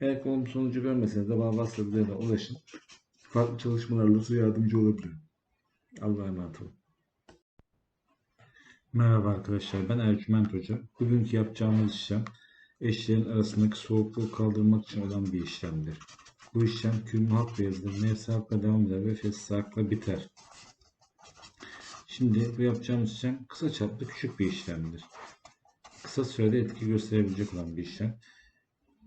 Eğer olumlu sonucu görmeseniz de bana WhatsApp ulaşın. Farklı çalışmalarla size yardımcı olabilirim. Allah'a emanet olun. Merhaba arkadaşlar ben Ercüment Hoca. Bugünkü yapacağımız işlem eşlerin arasındaki soğukluğu kaldırmak için olan bir işlemdir. Bu işlem kümmü hakla yazılır, nefsi hakla devam eder ve fesli hakla biter. Şimdi bu yapacağımız işlem kısa çaplı küçük bir işlemdir. Kısa sürede etki gösterebilecek olan bir işlem.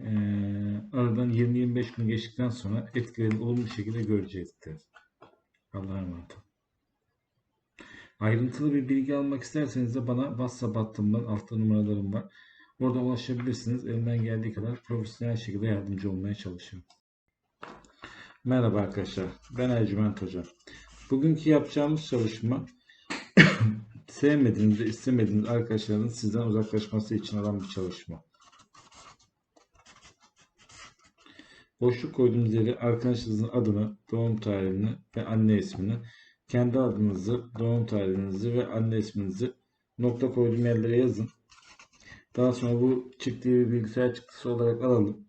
Ee, aradan 20-25 gün geçtikten sonra etkilerini olumlu şekilde görecektir. Allah'a emanet olun. Ayrıntılı bir bilgi almak isterseniz de bana WhatsApp hattımdan altta numaralarım var. Orada ulaşabilirsiniz. Elimden geldiği kadar profesyonel şekilde yardımcı olmaya çalışıyorum. Merhaba arkadaşlar. Ben Ercüment Hoca. Bugünkü yapacağımız çalışma sevmediğiniz ve istemediğiniz arkadaşların sizden uzaklaşması için olan bir çalışma. Boşluk koyduğunuz yere arkadaşınızın adını, doğum tarihini ve anne ismini, kendi adınızı, doğum tarihinizi ve anne isminizi nokta koyduğum yerlere yazın. Daha sonra bu çıktığı bir bilgisayar çıktısı olarak alalım.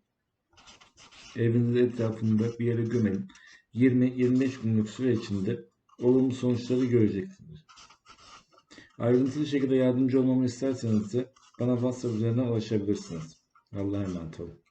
Evinizin etrafında bir yere gömelim. 20-25 günlük süre içinde olumlu sonuçları göreceksiniz. Ayrıntılı şekilde yardımcı olmamı isterseniz de bana WhatsApp üzerinden ulaşabilirsiniz. Allah'a emanet olun.